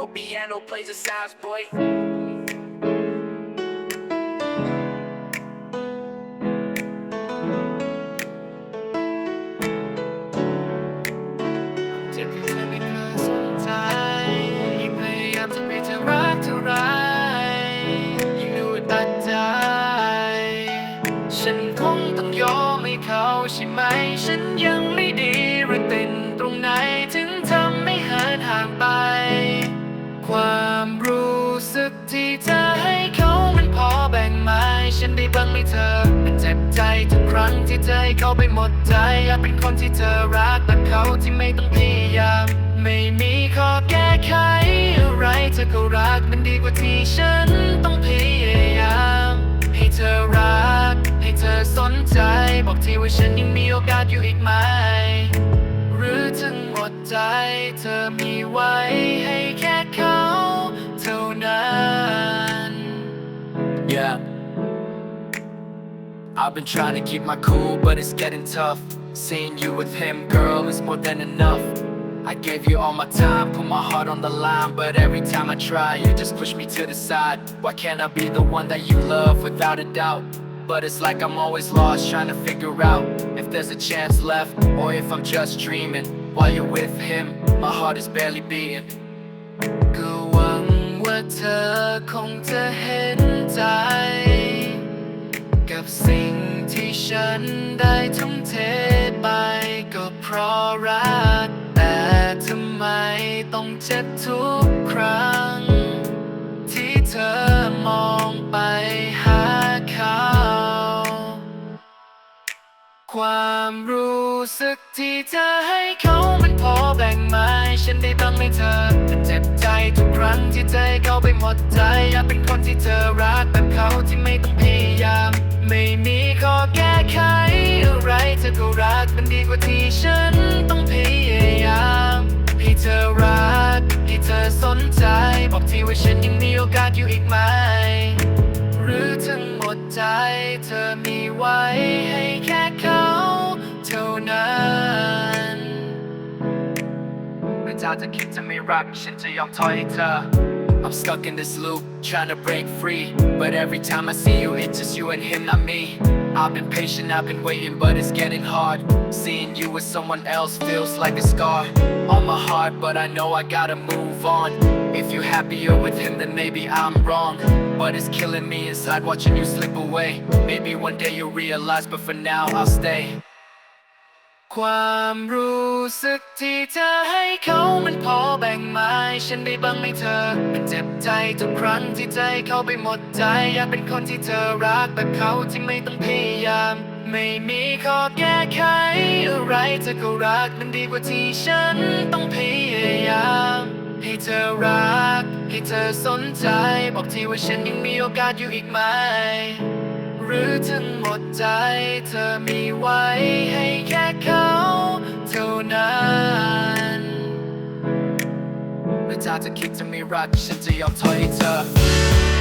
No piano plays the sounds, boy. เจ็บที่เธอไม่เคยสนใฉันได้บ้างไหมเธอมันเจ็บใจทุกครั้งที่เธอให้เขาไปหมดใจอยากเป็นคนที่เธอรักแต่เขาที่ไม่ต้องพยายามไม่มีข้อแก้ไขอะไรเธอก็รักมันดีกว่าที่ฉันต้องพยายาม ให้เธอรัก ให้เธอสนใจ บอกทีว่าฉันยังมีโอกาสอยู่อีกไหม หรือถึงหมดใจ เธอมีไว้ให้แค่เขา เท่านั้น Yeah. I've been trying to keep my cool, but it's getting tough. Seeing you with him, girl, is more than enough. I gave you all my time, put my heart on the line, but every time I try, you just push me to the side. Why can't I be the one that you love without a doubt? But it's like I'm always lost, trying to figure out if there's a chance left, or if I'm just dreaming. While you're with him, my heart is barely beating. ก็หวังว่าเธอคงจะเห็นใจ กับสิ่งที่ฉันได้ทุ่มเทไปก็เพราะรัก แต่ทำไมต้องเจ็บทุกครั้ง ที่เธอมองไปหาเขา ความรู้สึกที่เธอให้เขามันพอแบ่งไหมฉันได้บ้างไหมเธอแต่เจ็บใจทุกครั้งที่เธอให้เขาไปหมดใจอยากเป็นคนที่เธอรัก อะไรเธอก็รักมันดีกว่าที่ฉันต้องพยายามให้เธอรักให้เธอสนใจ บอกทีว่าฉันยังมีโอกาสอยู่อีกไหม หรือถึงหมดใจเธอมีไว้ให้แค่เขาเท่านั้นไม่ถ้าเธอคิดจะไม่รักฉันจะยอมถอยให้เธอ I'm stuck in this loop, trying to break free But every time I see you, it's just you and him, not me I've been patient, I've been waiting, but it's getting hard Seeing you with someone else feels like a scar On my heart, but I know I gotta move on If you're happier with him, then maybe I'm wrong But it's killing me inside watching you slip away Maybe one day you'll realize, but for now I'll stay ความรู้สึกที่เธอให้เขามันพอแบ่งไหม ฉันได้บ้างไหมเธอ มันเจ็บใจทุกครั้งที่ใจเขาไปหมดใจ อยากเป็นคนที่เธอรักแบบเขาที่ไม่ต้องพยายาม ไม่มีข้อแก้ไขอะไรเธอก็รักมันดีกว่าที่ฉันต้องพยายาม ให้เธอรัก ให้เธอสนใจ บอกทีว่าฉันยังมีโอกาสอยู่อีกไหมหรือถึงหมดใจ เธอมีไว้ให้แค่เขา ไม่ถ้าเธอคิดจะไม่รักฉันจะยอมถอยให้เธอ